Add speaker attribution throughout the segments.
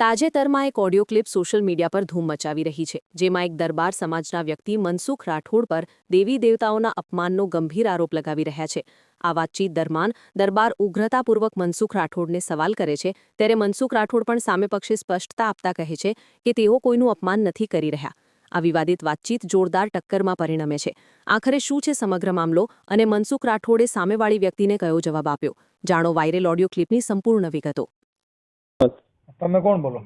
Speaker 1: તાજેતરમાં એક audio clip social media પર ધૂમ મચાવી રહી છે, જેમાં એક દરબાર સમાજના વ્યક્તિ મનસુખ રાઠોડ પર દેવી દેવતાઓના અપમાનનો ગંભીર આરોપ લગાવી રહ્યા છે. આ વાતચીત દરમિયાન દરબાર ઉગ્રતાપૂર્વક મનસુખ રાઠોડને સવાલ કરે છે, ત્યારે મનસુખ રાઠોડ પણ સામે પક્ષે સ્પષ્ટતા આપતા કહે છે કે તેઓ કોઈનું અપમાન નથી કરી રહ્યા. આ વિવાદિત વાતચીત જોરદાર ટક્કરમાં પરિણમે છે. આખરે શું છે સમગ્ર મામલો અને મનસુખ રાઠોડે સામેવાળી વ્યક્તિને કયો જવાબ આપ્યો? જાણો વાયરલ ઓડિયો ક્લિપની સંપૂર્ણ વિગતો.
Speaker 2: તમે કોણ બોલો?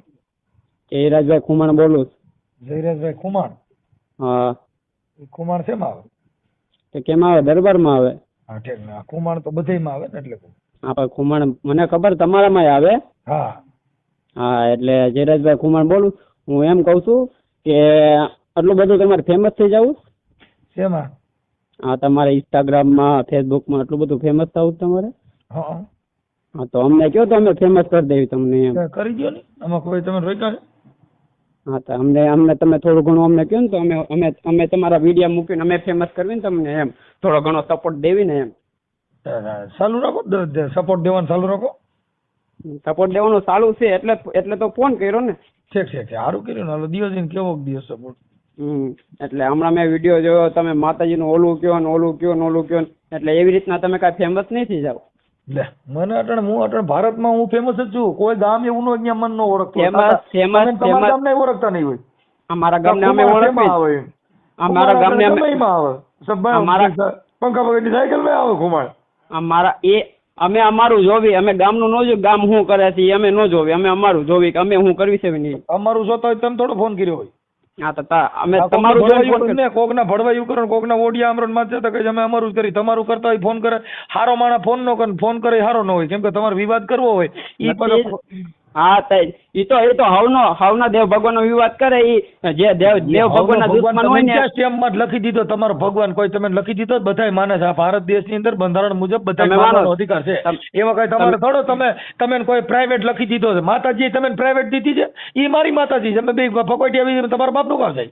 Speaker 3: જયરાજભાઈ ખુમાણ બોલું
Speaker 2: જયરાજભાઈ ખુમાણ?
Speaker 3: હા.
Speaker 2: ખુમાણ શેમાં આવે?
Speaker 3: તો કેમ આવે? દરબારમાં આવે.
Speaker 2: હા ઠીક. ને ખુમાણ તો બધેયમાં આવે ને એટલે
Speaker 3: હા પણ ખુમાણ મને ખબર તમારામાંય આવે.
Speaker 2: હા.
Speaker 3: હા એટલે જયરાજભાઈ ખુમાણ બોલું. હું એમ કહું છું કે આટલું બધું તમારે ફેમસ થઈ જવું?
Speaker 2: શેમાં?
Speaker 3: હા તમારે ઇન્સ્ટાગ્રામમાં ફેસબુકમાં આટલું બધું ફેમસ થવું તમારે?
Speaker 2: હા.
Speaker 3: હા તો અમને કયો તો અમે ફેમસ કરી દેવી તમને એમ.
Speaker 2: કરી દો ને. આમાં કોઈ તમે રોક્યા
Speaker 3: હા તો અમને અમને તમે થોડું ઘણું અમને કહો ને તો અમે અમે અમે તમારા વીડિયો મૂકીને અમે ફેમસ કરવી ને તમને એમ. થોડો ઘણો સપોર્ટ દેવી ને એમ.
Speaker 2: ચાલુ રાખો સપોર્ટ દેવાનું ચાલુ રાખો.
Speaker 3: સપોર્ટ દેવાનું સારું છે એટલે એટલે તો ફોન કર્યો ને.
Speaker 2: ઠીક છે ઠીક. સારું કર્યું ને હાલો દિવસ કેવો દિવસ સપોર્ટ
Speaker 3: હમ એટલે હમણાં મેં વીડિયો જોયો તમે માતાજીનું ઓલું કયો ને ઓલું કયો ને ઓલું કયો ને એટલે એવી રીતના તમે કાંઈ ફેમસ નહીં થઈ જાવ
Speaker 2: લે મને અટણ હું અટણ ભારતમાં હું ફેમસ જ છું. કોઈ ગામ એવું નો અહીંયા મન નો ઓળખતો તમે તમારા ગામને ઓળખતા નહીં હોય.
Speaker 3: અમારા ગામને અમે
Speaker 2: ખુમાણ આવે
Speaker 3: અમારા ગામને અમે
Speaker 2: આવે.
Speaker 3: અમારા-
Speaker 2: પંખા પકડની સાયકલમાં આવે ખુમાણ
Speaker 3: અમારા એ અમે અમારું જોવી. અમે ગામનું નો જો ગામ શું કરે છે અમે ન જોવી. અમે અમારું જોવી કે અમે શું કરવી છે નહીં.
Speaker 2: અમારું જોતા હોય તમે થોડો ફોન કર્યો હોય.
Speaker 3: હા તો અમે તમારું જોઈ
Speaker 2: ભળવાયું
Speaker 3: ફોન
Speaker 2: કરે. ને, કોકના ભળવાયું કરે ને કોકના ઓડિયા આમરણમાં જતા કે અમે અમારું જ કરી. તમારું કરતા હોય ફોન કરે. હારો માણસ ફોન નો કરે ફોન કરે હારો ન હોય. કેમ કે તમારે વિવાદ કરવો હોય.
Speaker 3: હા તો ઈ તો એ તો હવનો હવના દેવ ભગવાનનો વિવાદ કરે ઈ જે દેવ દેવ ભગવાનના
Speaker 2: ભગવાન
Speaker 3: દુશ્મન હોય ને
Speaker 2: સ્ટેમ્પમાં લખી દીધો? તમારો ભગવાન કોઈ તમે લખી દીધો બધાય માને છે. આ ભારત દેશની અંદર બંધારણ મુજબ બધા માનવાનો અધિકાર છે. એમાં કઈ તમારે થોડો તમે તમે કોઈ પ્રાઇવેટ લખી દીધો છે. માતાજી તમે પ્રાઇવેટ દીધી છે? ઈ મારી માતાજી છે. અમે બે ફકોટી આવી તમારા બાપનું કામ થાય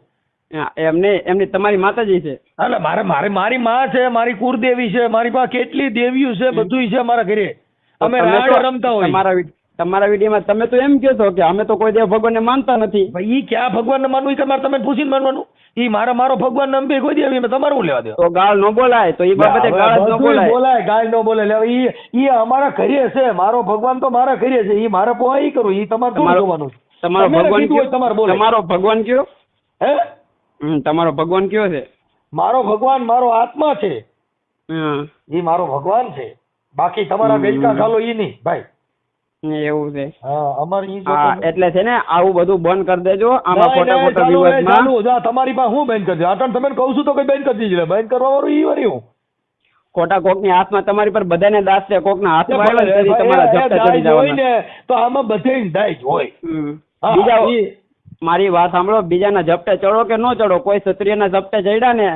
Speaker 3: એમને એમની તમારી માતાજી છે.
Speaker 2: એટલે મારે મારે મારી માં છે મારી કુળદેવી છે મારી પાસે કેટલી દેવીઓ છે બધુંય છે મારા ઘરે. અમે રાડ રમતા હોય.
Speaker 3: તમારા વિ- તમારા વિડીયોમાં તમે તો એમ કહો છો કે અમે તો કોઈ દેવ ભગવાનને માનતા નથી.
Speaker 2: ભાઈ ઈ ક્યાં ભગવાનને માનવું? તમારે તમે પૂછીને માનવાનું. એ મારા મારો ભગવાન નંબે કોઈ દેવી એમ તમારું લેવા દે
Speaker 3: તો ગાળ નો બોલાય તો એ બાબતે ગાળ ન બોલાય.
Speaker 2: બોલાય ગાળ નો બોલે. ઈ ઈ અમારા ઘરે છે મારો ભગવાન તો મારા ઘરે છે. ઈ મારે પોહા ઈ કરું ઈ તમારે
Speaker 3: તમારો-
Speaker 2: જોવાનું
Speaker 3: તમારો ભગવાન કયો?
Speaker 2: તમારે બોલે.
Speaker 3: તમારો ભગવાન કયો?
Speaker 2: હે?
Speaker 3: તમારો ભગવાન કયો છે?
Speaker 2: મારો ભગવાન મારો આત્મા છે.
Speaker 3: હમ,
Speaker 2: ઈ મારો ભગવાન છે. બાકી તમારા. ગઈકા ખાલો ઈ નહીં ભાઈ.
Speaker 3: એવું છે.
Speaker 2: હા
Speaker 3: એટલે છે ને આવું બધું બંધ કરી દેજો. આમાં ખોટા ખોટા વિવાદમાં
Speaker 2: તમારી પાસે હું બેન કરી આટણ તમે કહું છું તો કઈ બેન કરી દીધી બેન કરવા વાળું ઈ વર્યું
Speaker 3: ખોટા કોકની હાથમાં તમારી પર બધાને દાસ છે આવે ને તમારા
Speaker 2: એ- એ
Speaker 3: ચડી જવાના.
Speaker 2: તો આમાં બધે દાય હોય
Speaker 3: બીજા મારી વાત સાંભળો બીજાના જપટે ચડો કે ન ચડો? કોઈ ક્ષત્રિયના જપટે ચડ્યા ને?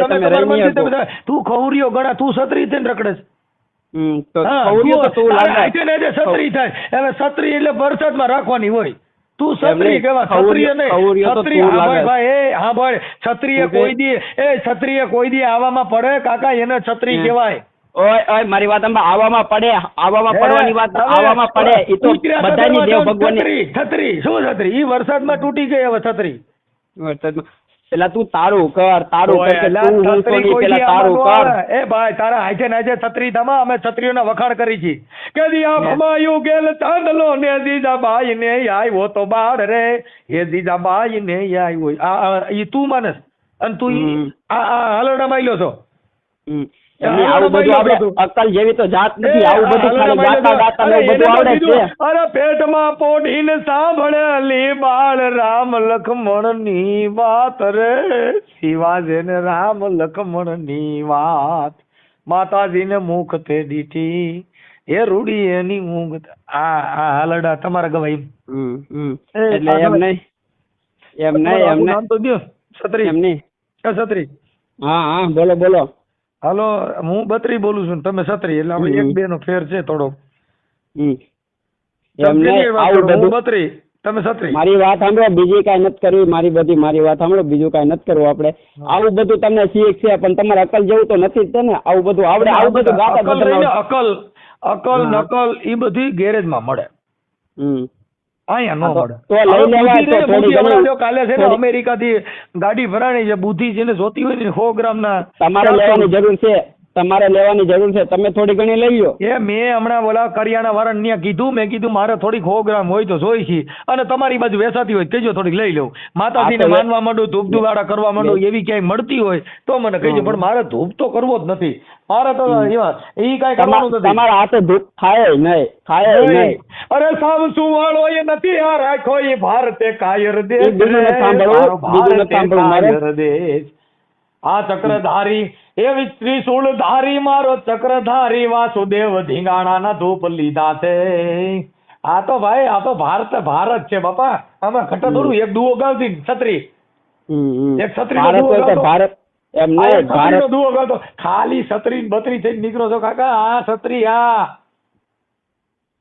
Speaker 2: તમારી તું. ખવરિયો ગળા તું ક્ષત્રિય થઈને રખડે છે.
Speaker 3: હમ, તો
Speaker 2: હા,
Speaker 3: ખવડિયો તો
Speaker 2: તું-
Speaker 3: તું
Speaker 2: તારે
Speaker 3: લાગે.
Speaker 2: હાથે ને હાથે સત્રી થાય હવે સત્રી એટલે વરસાદમાં રાખવાની હોય તું
Speaker 3: એમ
Speaker 2: કેવા ક્ષત્રિય નહીં ક્ષત્રિય
Speaker 3: તું
Speaker 2: હા
Speaker 3: લાગે.
Speaker 2: ભાઈ ભાઈ એ હા ભાઈ ક્ષત્રિય કોઈ દી એ ક્ષત્રિય કોઈ દી આવામાં પડે કાકા એને ક્ષત્રિય. કહેવાય
Speaker 3: ઓય ઓય મારી વાત સાંભળ. આવામાં પડે આવામાં પડવાની વાત આવામાં પડે એ તો બધાની દેવ ભગવાનની
Speaker 2: છત્રી છત્રી શું છત્રી ઈ વરસાદમાં તૂટી ગઈ હવે છત્રી
Speaker 3: વરસાદમાં. પેલા તું તારું કર તારું કર
Speaker 2: પેલા
Speaker 3: તું હું પેલા તારું કર.
Speaker 2: એ ભાઈ તારા હાજે ને હાથે છત્રી ધામા અમે છત્રીઓના વખાણ કરી છે. કે દી ભમાયુ ગેલ ચાંદલો ને દીજાબાઈ ને આવ્યો તો બાળ રે. એ દીજાબાઈ ને આવ્યો આ આ- ઈ તું માનસ. અને તું. આ આ હલરડામાં આયલો છો.
Speaker 3: એમની આવું બધું
Speaker 2: ભાઈ
Speaker 3: અક્કલ જેવી તો જાત નથી આવું બધું
Speaker 2: આ
Speaker 3: ખાલી
Speaker 2: હલરડામાં
Speaker 3: ગાતા ગાતા ને બધું આવડે છે.
Speaker 2: અરે પેટમાં પોઢીને સાંભળેલી બાળ રામ લખમણની વાત રે. શિવાજીને રામ લખમણની વાત. માતાજીને મુખ તે. દીઠી એ રૂડી એની ઊંઘ. આ આ હાલડા તમારા ગવાઈ.
Speaker 3: એટલે એમ. નહીં એમ નહીં એમ નહીં.
Speaker 2: નામ તો દ્યો. છત્રી.
Speaker 3: એમ નહીં.
Speaker 2: છત્રી.
Speaker 3: હા હા બોલો બોલો.
Speaker 2: હાલો હું બત્રી બોલું છું તમે છત્રી એટલે આપણે એક બે નો ફેર છે થોડો બત્રી તમે છત્રી.
Speaker 3: મારી વાત સાંભળો બીજી કાંઈ નથી કરવી મારી બધી મારી વાત સાંભળો બીજું કાંઈ નથી કરવું આપણે. આવું બધું તમને શીખ છે પણ તમારે અકલ જેવું તો નથી જ ને? આવું બધું આવડે આવું બધું ગાતા.
Speaker 2: અકલ અકલ નકલ એ બધી ગેરેજમાં મળે.
Speaker 3: હમ.
Speaker 2: અહીંયા નો મળે
Speaker 3: તો
Speaker 2: કાલે છે ને
Speaker 3: અમેરિકા
Speaker 2: થી ગાડી ભરાણી છે બુદ્ધિ જેને જોતી હોય ને 100 ગ્રામ
Speaker 3: ના
Speaker 2: તમારે
Speaker 3: લેવાની જરૂર છે. તમારે લેવાની જરૂર છે તમે થોડી ઘણી લઈ લો
Speaker 2: એ મેં હમણાં ઓલા કરિયાણા વાળા ત્યાં કીધું મેં કીધું મારે થોડીક સો ગ્રામ હોય તો જોઈ છે અને તમારી બાજુ વેસાતી હોય કહેજો થોડીક લઈ લઉં. માતાજીને માનવા માંડું ધૂપ ધુવાડા કરવા માંડું એવી ક્યાંય મળતી હોય તો મને કહેજો પણ મારે ધૂપ તો કરવો જ નથી. મારે તો એવા એ કાંઈ કરવાનું નથી.
Speaker 3: તમારા હાથે ધૂપ થાય નહીં થાય
Speaker 2: નહીં. અરે સાવ સુવાળો એ નથી આ રાખો એ ભારતે કાયર દેશ.
Speaker 3: સાંભળો બીજું સાંભળો
Speaker 2: કાયર દેશ. આ ચક્રધારી એવી ત્રિશુળ ધારી મારો ચક્રધારી વાસુદેવ ધીંગાણાના ધૂપ લીધા છે. આ તો ભાઈ આ તો ભારત ભારત છે બાપા. આમાં ખટા થોડું એક દુઓ ગાવતી છત્રી. એક છત્રી
Speaker 3: ભારત
Speaker 2: એમને
Speaker 3: ભારત
Speaker 2: દુઓ ગાવતો ખાલી છત્રી બત્રી થઈ નીકળો છો કાકા. આ છત્રી આ.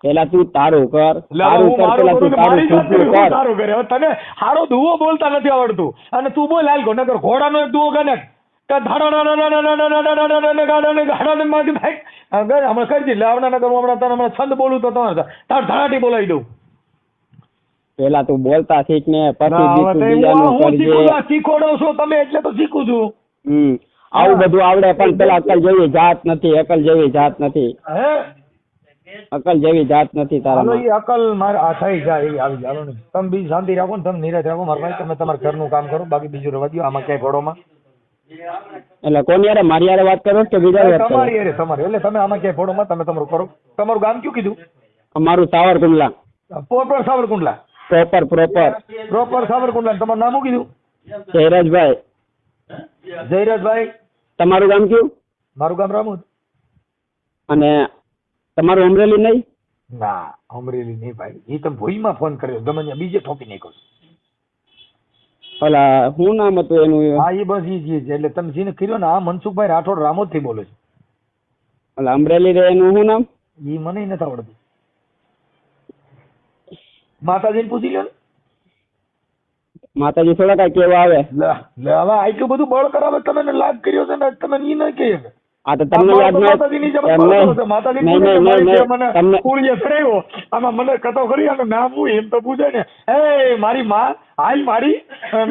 Speaker 3: પેલા તું તારું કર તારું કર પેલા તું તારું છૂટું
Speaker 2: કર તારું કરે તને હારો દુવો બોલતા નથી આવડતું અને તું બોલ હાલ ગો નકર ઘોડાનો એક દુવો ગને
Speaker 3: પેલા તું બોલતા શીખ ને પછી શીખોડો
Speaker 2: છો તમે એટલે તો શીખું છું
Speaker 3: આવું બધું આવડે પણ પેલા અકલ જેવી જાત નથી અકલ જેવી જાત નથી
Speaker 2: હે
Speaker 3: અકલ જેવી જાત નથી તારા
Speaker 2: એ અકલ મારે આ થઈ જાય આવી જાય. ને. તમે બી શાંતિ રાખો ને તમે નિરાશ રાખો. મારા ભાઈ તમે તમારા ઘરનું કામ કરો બાકી બીજું રવા દો આમાં ક્યાંય ઘોડોમાં
Speaker 3: એટલે કોની યારે મારી યારે વાત કરો કે બીજા
Speaker 2: તમારી યારે તમારી. એટલે તમે આમાં ક્યાંય ઘોડોમાં તમે તમારું કરો. તમારું ગામ કયું કીધું?
Speaker 3: અમારું Savarkundla.
Speaker 2: Proper Savarkundla.
Speaker 3: Proper proper
Speaker 2: proper Savarkundla. તમારું નામ શું કીધું?
Speaker 3: જયરાજભાઈ.
Speaker 2: જયરાજભાઈ.
Speaker 3: તમારું ગામ કયું?
Speaker 2: મારું ગામ રામુ
Speaker 3: અને તમારું અમરેલી નહીં?
Speaker 2: ના અમરેલી નહીં ભાઈ. એ તમે ભોઈમાં ફોન કર્યો. ગમે ત્યાં બીજે ઠોકી નાખ્યો છે.
Speaker 3: ઓલા શું નામ હતું એનું
Speaker 2: હા એ બસ એ જ છે એટલે તમે જેને કર્યો ને આ મનસુખભાઈ રાઠોડ રામોદથી બોલે છે.
Speaker 3: ઓલા અમરેલી રે એનું શું નામ?
Speaker 2: એ મને નથી આવડતું. માતાજીને પૂછી લ્યો ને.
Speaker 3: માતાજી થોડા કઈ કેવા આવે.
Speaker 2: લે લે હવે આટલું બધું બળ કરાવે તમે લાગ લાભ કર્યો છે ને તમે ઈ નહીં કહીએ કે
Speaker 3: આ તો તમને યાદ તમને
Speaker 2: કુળીએ ફેરવ્યો, આમાં મને કતો કરી અને નામ હું એમ તો પૂછે ને એ મારી માં હાલ મારી.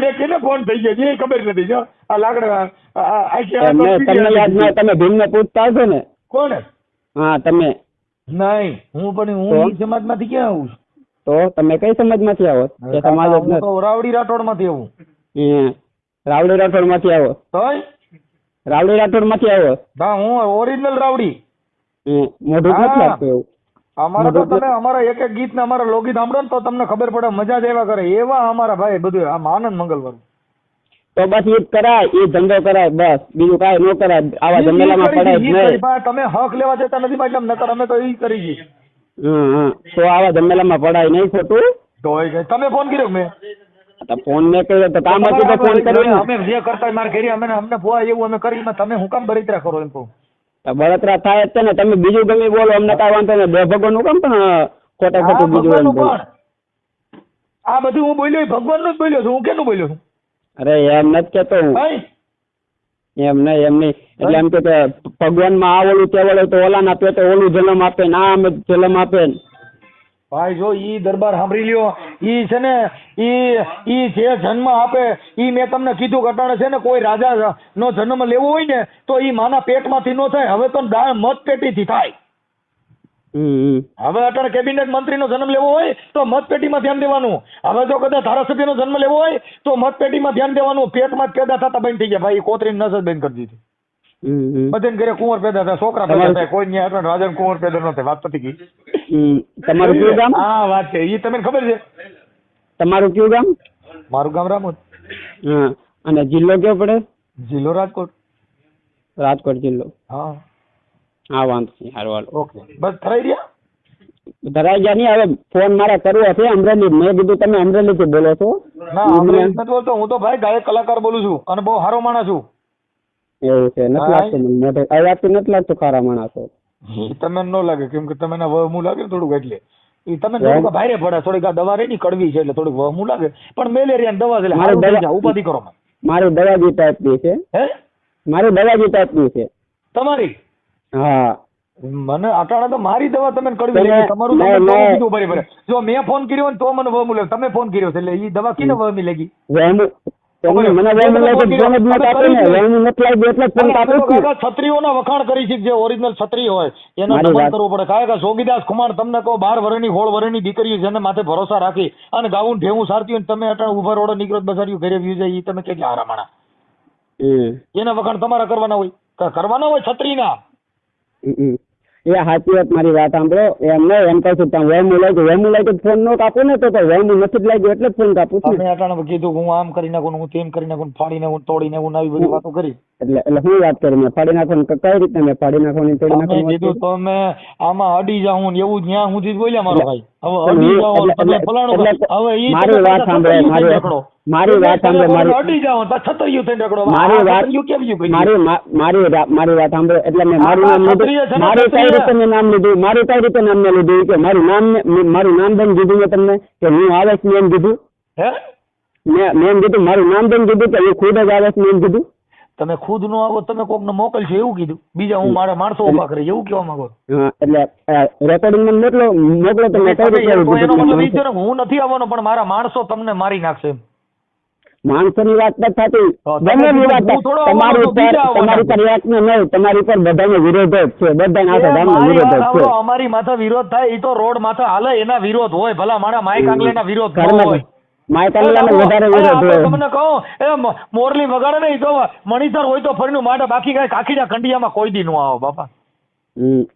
Speaker 2: મેં કેને ફોન થઈ ગયો? છે એ ખબર નથી જો. આ લાકડા
Speaker 3: તમને યાદ ના તમે ભીમને પૂછતા હશો ને.
Speaker 2: કોણ
Speaker 3: હા તમે.
Speaker 2: નહીં હું પણ હું સમાજ સમાજમાંથી ક્યાં આવું છું?
Speaker 3: તો તમે કઈ સમાજમાંથી આવો? એ
Speaker 2: સમાજમાંથી
Speaker 3: આવો
Speaker 2: તમારો રાવડી રાઠોડમાંથી આવું
Speaker 3: રાવડી રાઠોડમાંથી આવો.
Speaker 2: તોય?
Speaker 3: રાવડી રાઠોડમાંથી આવ્યો.
Speaker 2: ના હું ઓરિજિનલ રાવડી.
Speaker 3: મોઢું નથી લાગતું એવું.
Speaker 2: અમારા તો તમે અમારા એક એક ગીત ને અમારા લોગી સાંભળો ને તો તમને ખબર પડે મજા જ એવા કરે. એવા અમારા ભાઈ બધું આમ આનંદ મંગલવાર
Speaker 3: તો બસ એ કરાય એ ધંધો કરાય બસ. બીજું કાંઈ ન કરાય. આવા ધંધેલામાં પડાય. નહીં.
Speaker 2: તમે હક લેવા જતા નથી એટલે નકર અમે તો એ કરી
Speaker 3: હમ. તો આવા ધંધેલામાં પડાય નહીં ખોટું.
Speaker 2: તો તમે ફોન કર્યો મેં?
Speaker 3: ફોન ને કર્યો તો કામ હતું તો ફોન કર્યો ને.
Speaker 2: અમે જે કરતા મારે કરી અમે અમને ફોવા એવું અમે કરી તમે હું કામ બળતરા કરો એમ કહું.
Speaker 3: બળતરા થાય જ છે ને. તમે બીજું ગમે બોલો અમને કાંઈ વાંધો નહીં. બે ભગવાનનું કામ પણ ખોટા ખોટું બીજું એમ બોલો.
Speaker 2: આ બધું હું બોલ્યો ભગવાનનું જ બોલ્યો છું. હું કેનું બોલ્યો છું?
Speaker 3: અરે એમ નથી કેતો હું. એમ નહીં એમ નહીં. એટલે એમ કે ભગવાનમાં આ ઓલું તે ઓલું તો ઓલાના પેટે ઓલું જન્મ આપે ને આમ જન્મ આપે ને.
Speaker 2: ભાઈ જો ઈ દરબાર સાંભળી લ્યો. ઈ છે ને ઈ ઈ જે જન્મ આપે ઈ મેં તમને કીધું કટાણે છે ને કોઈ રાજા નો જન્મ લેવો હોય ને તો ઈ માના પેટમાંથી નો થાય. હવે તો મત પેટીથી થાય. હવે અટાણે કેબિનેટ મંત્રીનો જન્મ લેવો હોય તો મતપેટીમાં ધ્યાન દેવાનું. હવે જો કદાચ ધારાસભ્યનો જન્મ લેવો હોય તો મતપેટીમાં ધ્યાન દેવાનું. પેટમાં જ પેદા થતા બંધ થઈ ગયા. ભાઈ કોતરી નજર બંધ કરી દીધી. બધાને ઘરે કુંવર પેદા થાય છોકરા પેદા થાય કોઈ ન્યા હતા રાજા કુંવર પેદા ન થાય વાત પતી ગઈ.
Speaker 3: તમારું કયું ગામ?
Speaker 2: હા વાત છે. ઈ તમને ખબર છે?
Speaker 3: તમારું કયું ગામ?
Speaker 2: મારું ગામ રામોદ.
Speaker 3: હા. અને જિલ્લો કયો પડે?
Speaker 2: જિલ્લો રાજકોટ.
Speaker 3: રાજકોટ જિલ્લો.
Speaker 2: હા.
Speaker 3: હા વાંધો નહીં. હારું હાલો.
Speaker 2: ઓકે. બસ ફરાઈ રહ્યા?
Speaker 3: ધરાઈ ગયા નહીં. હવે ફોન મારા કરવો છે અમરેલી. મેં કીધું તમે અમરેલીથી બોલો છો.
Speaker 2: ના અમરેલી બોલતો. હું તો ભાઈ ગાયક કલાકાર બોલું છું અને બહુ સારો માણસ છું.
Speaker 3: એવું છે નથી લાગતું મને મોઢે. આ નથી લાગતું ખારા માણસો.
Speaker 2: તમે ન લાગે કેમ કે તમે વહમું લાગે ને થોડુંક એટલે. એ તમે થોડુંક ભારે પડે થોડીક આ દવા રહી કડવી છે એટલે થોડુંક વહમું લાગે. પણ મેલેરિયા દવા છે એટલે
Speaker 3: મારે
Speaker 2: થઈ
Speaker 3: દવા-
Speaker 2: જાય ઉપાધિ કરો.
Speaker 3: મારી દવાજી ટાઈપની છે.
Speaker 2: હે?
Speaker 3: મારી દવાજી ટાઈપની છે.
Speaker 2: તમારી?
Speaker 3: હા.
Speaker 2: મને અટાણે તો મારી દવા તમે કડવી લાગી તમારું તમે કીધું બરાબર જો મેં ફોન કર્યો ને તો મને વહમું લાગે તમે ફોન કર્યો છે એટલે એ દવા કીને વહમી લાગી?
Speaker 3: વહેમું
Speaker 2: છત્રીઓના વખાણ કરી છે જે ઓરિજિનલ છત્રી હોય એનો કરવું પડે. કારણ કે જોગીદાસ કુમાર તમને કહો બાર વર્ષની હોળ વર્ષની દીકરીઓ જેને માથે ભરોસા રાખી અને ગાવું ઠેવું ઢેવું સારતી હોય તમે અટાણે ઊભા રોડે નીકળો બસાર્યું ઘરે વ્યુ જાય એ તમે કે હારામાણા
Speaker 3: હમ.
Speaker 2: એના વખાણ તમારા કરવાના હોય. કરવાના હોય છત્રીના.
Speaker 3: એ સાચી વાત મારી વાત સાંભળો. એમ નહીં એમ કહું છું તમે વહેમું લાગ્યું વહેમું લાગ્યું ફોન નો કાપો ને તો તો વહેમું નથી લાગ્યું એટલે ફોન કાપું છું
Speaker 2: મેં અટાણે કીધું હું આમ કરી નાખું હું તેમ કરી નાખું ને ફાડી નાખું તોડી નાખું આવી બધી વાતો કરી.
Speaker 3: એટલે એટલે હું વાત કરી મેં ફાડી નાખું કઈ રીતે મેં ફાડી નાખો ને તોડી નાખું
Speaker 2: કીધું કીધું તમે આમાં અડી જાઉં ને એવું જ્યાં સુધી બોલ્યા મારો ભાઈ. હવે અડી જાઉં
Speaker 3: એટલે-
Speaker 2: ફલાણું હવે
Speaker 3: મારી વાત સાંભળે મારી-. મારી વાત સાંભળો, મારી-
Speaker 2: અડી જાવ બસ છત્રીયું થઈને રખડો.
Speaker 3: મારી વાત
Speaker 2: યુ કેમ યુ
Speaker 3: મારી મારી મારી વાત સાંભળો એટલે મેં મારું નામ લીધું મારું કઈ રીતે મેં નામ લીધું? મારું કઈ રીતે નામ મેં લીધું? કે મારું નામ મારું નામ બેન કીધું મેં તમને? કે હું આવેશ મેં એમ કીધું?
Speaker 2: હે?
Speaker 3: મેં મેં એમ કીધું મારું નામ બેન કીધું કે હું ખુદ જ આવેશ મેં એમ કીધું?
Speaker 2: તમે ખુદ નો આવો તમે કોક ને મોકલશો એવું કીધું. બીજા હું મારા માણસો ઊભા કરી એવું કેવા માંગો
Speaker 3: એટલે રેકોર્ડિંગ મને મોકલો મોકલો
Speaker 2: તમે એનો મતલબ હું નથી આવવાનો પણ મારા માણસો તમને મારી નાખશે.
Speaker 3: માણસોની વાત નથી થતી. વાત તમારી ઉપર તમારી પર એક ને નહીં તમારી પર બધાનો વિરોધ જ છે. બધાના આખા
Speaker 2: એ
Speaker 3: વિરોધ જ છે.
Speaker 2: અમારી માથે વિરોધ થાય એ તો રોડ માથે હાલે એના વિરોધ હોય. ભલા મારા માઈક આંગલેના વિરોધ હોય. મોરલી વગાડે ને તો મણીસર હોય તો ફરીનું માટે બાકી કઈ કાકીડા કંડિયામાં કોઈ દી નો આવો બાપા.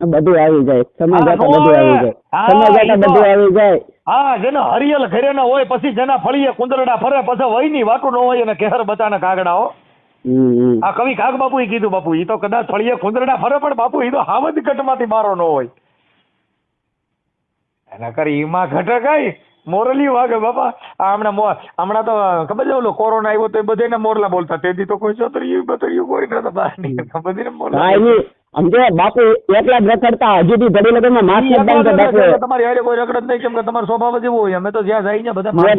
Speaker 3: બધું આવી જાય. સમય જતા બધું
Speaker 2: આવી
Speaker 3: જાય. સમય જતા બધું આવી જાય.
Speaker 2: હા જેના હરિયલ ઘરે ના હોય પછી જેના ફળીએ કુંદરડા ફરે પછી વયની વાટું ન હોય અને કેહર બતાના કાગડા હો.
Speaker 3: હમ, હમ.
Speaker 2: આ કવિ કાગ બાપુ એ કીધું બાપુ એ તો કદાચ ફળીએ કુંદરડા ફરે પણ બાપુ એ તો હાવજ ઘટમાંથી મારો ન હોય. એના કરી ઈમાં ઘટે કઈ? મોરલી વાગે બાપા. હમણાં હમણાં તો ખબર છે ઓલો કોરોના આવ્યો તો એ બધાને મોરલા બોલતા. તેથી તો કોઈ છોતરીયું બતરીયું કોઈ નતો બહાર નીકળતા. બધીને મોરલા
Speaker 3: નહીં બાપુ એકલા જ રખડતા હજુ બી ઘડી લગનમાં માસ્ક
Speaker 2: ઈ
Speaker 3: જ બાંધો
Speaker 2: એકલા
Speaker 3: બાપુ
Speaker 2: તમારી હારે કોઈ રખડત નહીં કેમ કે તમારો સ્વભાવ જ એવો હોય. અમે તો જ્યાં જાય ને બધા
Speaker 3: મેં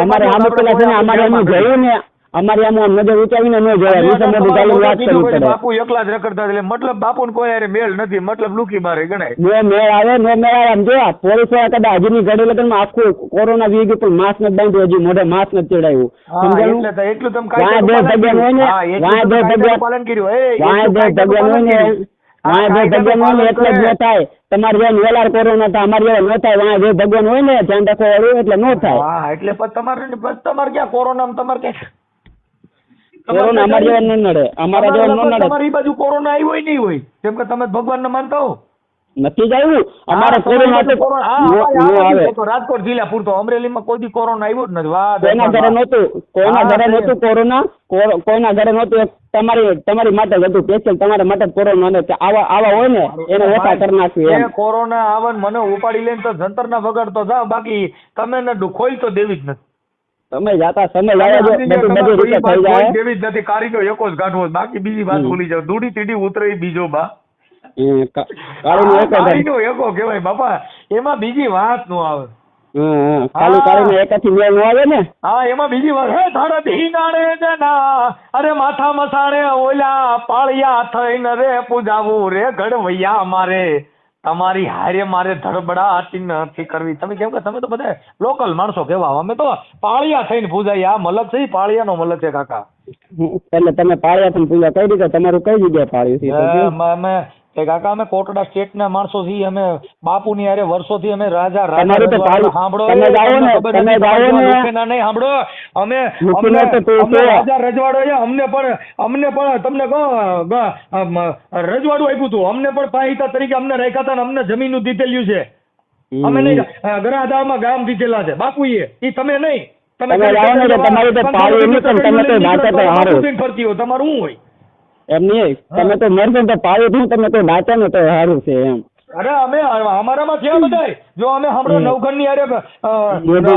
Speaker 3: અમારે
Speaker 2: આપણે
Speaker 3: પેલા છે ને અમારે એમ જોયું ને અમારે આમ આમ નજર ઉતાવીને ન જોવાય. નીચે બધું ચાલુ વાત કરવી પડે.
Speaker 2: બાપુ એકલા જ રખડતા એટલે મતલબ બાપુ કોઈ હારે મેળ નથી મતલબ લુકી મારે ગણાય.
Speaker 3: નો મેળ આવે નો મેળ આવે. આમ જો પોલીસવાળા કદાચ હજુની ઘડી લગનમાં આખું કોરોના વી ગયું પણ માસ્ક નથી બાંધ્યું હજી મોઢે માસ્ક નથી ચડાવ્યું. સમજાયું?
Speaker 2: એટલું તમે
Speaker 3: વાંહે બે ભગવાન હોય ને
Speaker 2: એટલું
Speaker 3: બે
Speaker 2: કાયદાનું પાલન કર્યું. એ,
Speaker 3: વાંહે બે ભગવાન હોય ને વાય બે
Speaker 2: કાયદાનું
Speaker 3: ભગવાન હોય ને એટલે જ ન થાય. તમારે જેમ વેલાર કોરોના થાય અમારે જેવા ન થાય. વાય જે ભગવાન હોય ને ધ્યાન રાખવા વાળું એટલે ન થાય.
Speaker 2: હા એટલે તમારે તમારે ક્યાં કોરોના તમારે ક્યાં
Speaker 3: કોરોના અમારા જેવા ન નડે. અમારા જેવા ન નડે.
Speaker 2: તમારી બાજુ કોરોના આવ્યો નહીં હોય. કેમ કે તમે ભગવાનને માનતા હો.
Speaker 3: નથી જ આવ્યું. અમારે
Speaker 2: આ બાજુ
Speaker 3: આવે.
Speaker 2: રાજકોટ જિલ્લા પૂરતો. અમરેલીમાં કોઈ કોરોના આવ્યો જ નથી. વાહ
Speaker 3: કોઈના ઘરે નહોતું. કોઈના ઘરે નહોતું કોરોના. કોઈના ઘરે નહોતું. તમારી તમારી માટે જ હતું. સ્પેશિયલ તમારા માટે કોરોના અને આવા આવા હોય ને એને ઓછા કરી નાખ્યું એમ.
Speaker 2: કોરોના આવે મને ઉપાડી લઈને તો જંતરના તો જાવ બાકી તમે ને ખોઈ તો દેવી જ નથી.
Speaker 3: સમય જાતા સમય
Speaker 2: લાવ્યા
Speaker 3: બધું બધી રીતે થઈ જાય.
Speaker 2: એવી જ નથી કારીગર એકો જ ગાંઠવો બાકી બીજી વાત ભૂલી જાવ દૂડી તીડી ઉતરે બીજો બા.
Speaker 3: કાળીનું એક
Speaker 2: કહેવાય બાપા. એમાં બીજી વાત નો આવે. હા.
Speaker 3: એકાથી મેળ ન આવે ને?
Speaker 2: હા એમાં બીજી વાત. હે થાળા ધીંગાણે જના અરે માથા મસાણે ઓલા પાળિયા થઈને રે પૂજાવું રે ઘડવૈયા મારે. તમારી હારે મારે ધડબડાટી નથી કરવી. તમે કેમ કે તમે તો બધા લોકલ માણસો કેવા અમે તો પાળિયા થઈને પૂજાય આ મલક છે પાળિયાનો મલક છે કાકા.
Speaker 3: એટલે તમે પાળિયા પૂજા કઈ દીધા. તમારું કઈ જગ્યાએ પાળ્યું છે.
Speaker 2: અમે એ કાકા અમે કોટડા સ્ટેટ ના માણસો છીએ અમે બાપુની હારે વર્ષોથી અમે રાજા સાંભળો. નહીં અમે. રાજા રજવાડો છે અમને પણ અમને પણ તમને કહો રજવાડું આપ્યું હતું. અમને પણ પાહિતા તરીકે અમને રાખ્યા હતા અમને જમીનનું દીધેલું છે. અમે. નહીં ગરાદામાં ગામ દીધેલા છે. બાપુએ એ તમે નહીં.
Speaker 3: તમે તમારું
Speaker 2: શું હોય?
Speaker 3: એમ નહીં. તમે તો મરશો ને તો પાળ્યું થયું તમે તો દાંચો ને તો સારું છે એમ.
Speaker 2: અરે અમે અમારામાં થયા બધાય. જો અમે હમણાં
Speaker 3: હમ.
Speaker 2: નવઘણની
Speaker 3: અરે.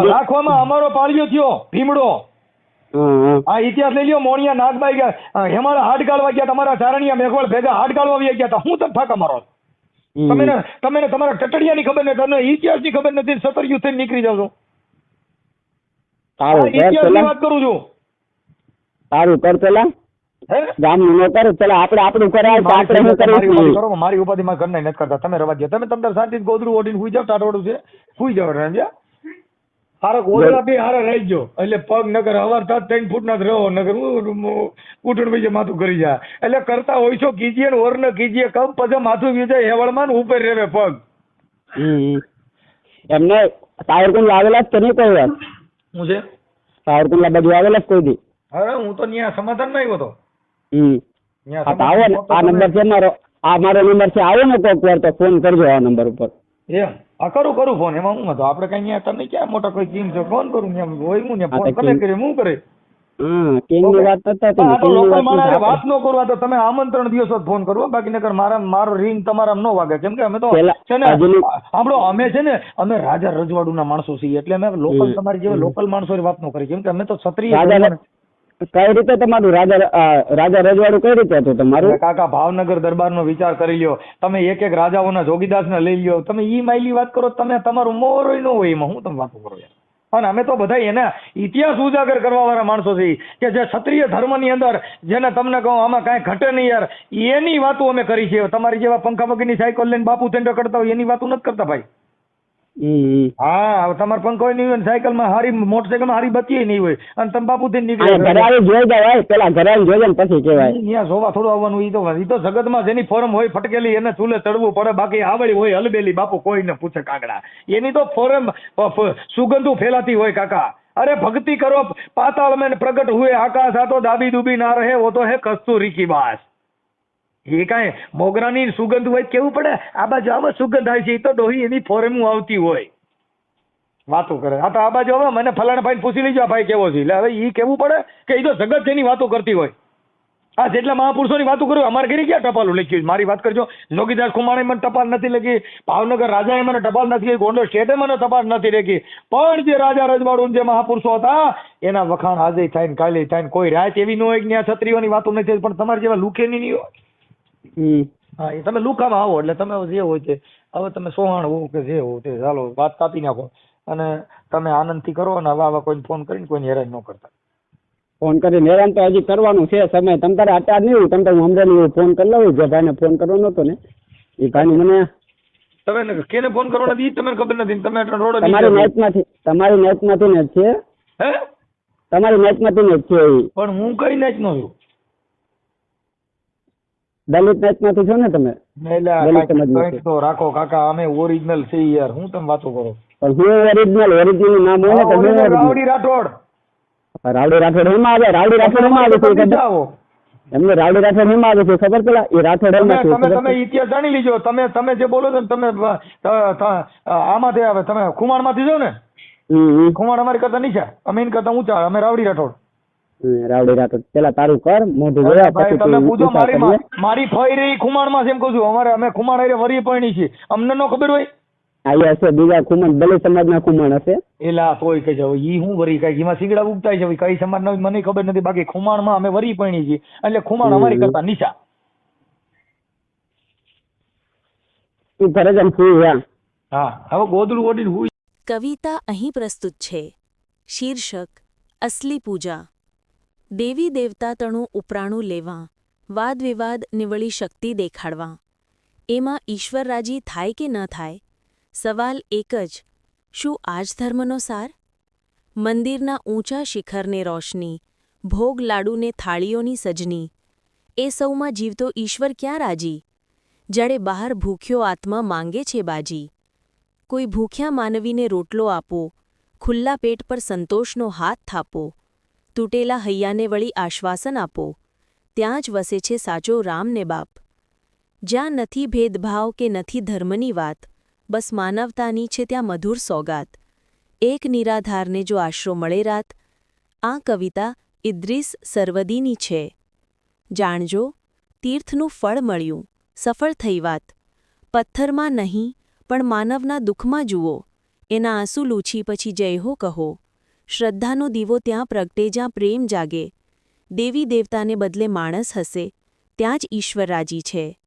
Speaker 2: રાખવામાં અમારો પાળ્યો થયો ભીમડો. આ ઇતિહાસ લઈ લ્યો મોણિયા નાગબાઈ ગયા. હેમાળા હાડ ગાળવા ગયા તમારા ચારણિયા મેઘવાળ ભેગા હાડ ગાળવા આવી ગયા હું તમે ફાકા મારો તમે ને તમે ને તમારા ટટડિયાની ખબર નથી તમને ઇતિહાસની ખબર નથી સતર્યું થઈને નીકળી જાવ છો. ઇતિહાસની વાત કરું છું.
Speaker 3: સારું કર પેલા.
Speaker 2: હે?
Speaker 3: ગામનું ન કરે ચલો આપણે આપણું કરાય તો આપણે શું
Speaker 2: કરો મારી ઉપાધિ મારા ઘરના નથી કરતા. તમે રવા દે તમે તમને શાંતિ ગોદરું ઓઢીને સુઈ જાવ ટાટોડું છે. સુઈ જાવ રાંજ્યા હારા ગોદરા બી હારા રહેજો એટલે પગ નગર હવાર થાત ત્રણ ફૂટ ના રહો નગર ઉઠણ બીજે માથું કરી જાય એટલે કરતા હોય છો કીજીએ ને ઓર ન કીજીએ કમ પછી માથું ગયું જાય હેવળમાં ને ઉપર રેવે પગ.
Speaker 3: એમને સાવરકુંડલા આવેલા જ કે નહીં કોઈ વાર.
Speaker 2: હું છે?
Speaker 3: સાવરકુંડલા બાજુ આવેલા જ કોઈ દી.
Speaker 2: અરે હું તો ત્યાં સમાધાનમાં આવ્યો હતો
Speaker 3: હમ હા તો આવો ને. આ નંબર છે મારો આ મારો નંબર છે. આવો ને કોઈક વાર તો ફોન કરજો આ નંબર ઉપર.
Speaker 2: એમ? આ કરું કરું ફોન એમાં હું હતો? આપણે કઈ અહીંયા તમે ક્યાં મોટા કોઈ કિંગ છો? ફોન કરું ન્યા હોય હું
Speaker 3: ને
Speaker 2: ફોન
Speaker 3: કરે
Speaker 2: કરે હું કરે
Speaker 3: કિંગની વાત નથી થતી
Speaker 2: તો
Speaker 3: વાત
Speaker 2: ન તમે આમંત્રણ દિવસ જ ફોન કરો બાકી નકર મારા મારો રિંગ તમારા ન વાગે. કેમ કે અમે તો છે ને
Speaker 3: હજુની-
Speaker 2: અમે છે ને અમે રાજા રજવાડુના માણસો છીએ. એટલે અમે લોકલ તમારી જેવા લોકલ માણસો વાત ન કરી કેમ કે અમે તો ક્ષત્રિય
Speaker 3: કઈ રીતે તમારું રાજા રાજા રજવાડું કઈ રીતે હતું તમારું?
Speaker 2: કાકા, ભાવનગર દરબારનો વિચાર કરી લ્યો. તમે એક એક રાજાઓના જોગીદાસને લઈ લ્યો. તમે ઈ માયલી વાત કરો, તમે તમારું મોરોય ન હોય એમાં. હું તમે વાતો કરો અને અમે તો બધા એના ઇતિહાસ ઉજાગર કરવા વાળા માણસો છીએ કે જે ક્ષત્રિય ધર્મની અંદર, જેને તમને કહું, આમાં કાંઈ ઘટે નહીં યાર. એની વાતો અમે કરી છે તમારી જેવા પંખા વગરની સાયકલ લઈને બાપુ તેંડો કરતા હોય, એની વાતો નથી કરતા ભાઈ. હા તમારે પંખો ય નહીં હોય સાયકલમાં હારી મોટરસાયકલમાં હારી બચી નહીં હોય. અને તંબાકુ થી નીકળે.
Speaker 3: અને ઘરે
Speaker 2: નીકળ્યા
Speaker 3: આવી જોઈ જવાય પેલા ઘરે જોઈ જાય પછી કહેવાય.
Speaker 2: ત્યાં સોવા થોડું આવવાનું ઈ તો ઈ તો જગતમાં જેની ફોરમ હોય ફટકેલી એને ચૂલે ચડવું પડે. બાકી આવડી હોય હલબેલી બાપુ કોઈને પૂછે કાગડા. એની તો ફોરમ ફ- ફેલાતી હોય કાકા. અરે ભક્તિ કરો પાતાળ મેં પ્રગટ હુએ આકાશ આ તો દાબી દુબી ના રહે વો તો હે કસ્તુરી કી બાસ. એ કાંઈ મોગરાની સુગંધ હોય કેવું પડે? આ બાજુ આમાં સુગંધ આવે છે એ તો ડોહી એની ફોરેમું આવતી હોય. વાતો કરે. આ તો આ બાજુ આવે, મને ફલાણા ભાઈ પૂછી લેજો, આ ભાઈ કેવો છે? એટલે હવે એ કેવું પડે કે એ તો જગત જેની વાતો કરતી હોય. આ જેટલા મહાપુરુષોની વાતો કરું, અમારે ઘરે ક્યાં ટપાલું લખ્યું? મારી વાત કરજો. જોગીદાસ કુમારે મને ટપાલ નથી લખી. ભાવનગર રાજાએ મને ટપાલ નથી લખી. ગોંડલ સ્ટેટે મને ટપાલ નથી લખી. પણ જે રાજા રજવાડું જે મહાપુરુષો હતા, એના વખાણ આજે થાય ને કાલે થાય ને કોઈ રાત એવી ન હોય કે ક્ષત્રિયોની વાતો નથી પણ તમારે જેવા લુખેની નહીં હોય. હા એ તમે લુકામાં આવો એટલે તમે જે હોય તે. હવે તમે સોહાણ હોવ કે જે હોવ તે ચાલો વાત કાપી નાખો. અને તમે આનંદથી કરો અને હવે આવા કોઈને ફોન કરીને કોઈને હેરાન ન કરતા.
Speaker 3: ફોન કરીને હેરાન તો હજી કરવાનું છે સમય તમ તારે અત્યાર નહીં હોય તમ તારે હું હમણાં ફોન કરી લઉં જે ભાઈને ફોન કરવાનો હતો ને એ ભાઈ મને
Speaker 2: તમે કેને ફોન કરવાનો નથી તમને ખબર નથી તમે રોડ
Speaker 3: તમારી માંથી તમારી નાઈટમાંથી ને જ છે.
Speaker 2: હે?
Speaker 3: તમારી નાઈટમાંથી ને જ છે
Speaker 2: પણ હું કઈ મેચ નો છું?
Speaker 3: દલિત નાઈટમાંથી છો ને તમે?
Speaker 2: એટલે રાખો કાકા અમે ઓરિજિનલ છે યાર. હું તમે વાતો કરો?
Speaker 3: પણ હું ઓરિજિનલ ઓરિજિનલ નામ હોય ને તો હું
Speaker 2: original
Speaker 3: original.
Speaker 2: Rowdy Rathore.
Speaker 3: Rowdy Rathore એમાં આવે રાવડી રાઠોડ એમાં આવે છે
Speaker 2: તમે
Speaker 3: એમને રાવડી રાઠોડ એમાં આવે છે ખબર પેલા? એ રાઠોડ
Speaker 2: તમે
Speaker 3: એમાં
Speaker 2: તમે તમે ઇતિહાસ જાણી લીજો. તમે તમે જે બોલો છો ને તમે આમાંથી આવે. તમે ખુમાણમાંથી છો ને. ખુમાણ અમારી કરતા નીચા અમે એની કરતા ઊંચા અમે રાવડી રાઠોડ.
Speaker 3: રાવડી રાતો પેલા તારું કર મોઢું જોયા પછી
Speaker 2: તમે પૂછો મારી મારી ફઈ રહી ખુમાણમાં માં એમ કહું છું. અમારે અમે ખુમાણ હારે વરી પરણી છીએ. અમને નો ખબર હોય?
Speaker 3: આયા હશે બીજા ખુમણ સમાજ ના ખુમાણ હશે.
Speaker 2: એલા તોય કહે છે ઈ હું વરી કઈ એમાં સીગડા ઉગતા છે. કઈ સમાજ ના મને ખબર નથી. બાકી ખુમાણમાં અમે વરી પરણી છીએ. એટલે ખુમાણ અમારી કરતા નીચા.
Speaker 3: ઈ ઘરે જઈને સુઈ
Speaker 2: હા હવે ગોદડું ઓડીને હુઈ.
Speaker 1: કવિતા અહીં પ્રસ્તુત છે. શીર્ષક અસલી પૂજા. દેવી દેવતા તણું ઉપરાણું લેવા, વાદવિવાદ નિવળી શક્તિ દેખાડવાં. એમાં ઈશ્વર રાજી થાય કે ન થાય? સવાલ એક જ, શું આ જ ધર્મનો સાર? મંદિરના ઊંચા શિખરને રોશની, ભોગ લાડુને થાળીઓની સજની. એ સૌમાં જીવતો ઈશ્વર ક્યાં રાજી? જ્યારે બહાર ભૂખ્યો આત્મા માંગે છે બાજી. કોઈ ભૂખ્યા માનવીને રોટલો આપો, ખુલ્લા પેટ પર સંતોષનો હાથ થાપો. તૂટેલા હૈયાને વળી આશ્વાસન આપો. ત્યાં જ વસે છે સાચો રામને બાપ. જ્યાં નથી ભેદભાવ કે નથી ધર્મની વાત, બસ માનવતાની છે ત્યાં મધુર સોગાત. એક નિરાધારને જો આશરો મળે રાત, આ કવિતા ઇદ્રિસ સરવદીની છે. જાણજો, તીર્થનું ફળ મળ્યું, સફળ થઈ વાત. પથ્થરમાં નહીં, પણ માનવના દુઃખમાં જુઓ. એના આંસુ લૂછી પછી જય હો કહો. શ્રદ્ધાનો દીવો ત્યાં પ્રગટે જ્યાં પ્રેમ જાગે. દેવી દેવતાને બદલે માણસ હશે. ત્યાં જ ઈશ્વર રાજી છે.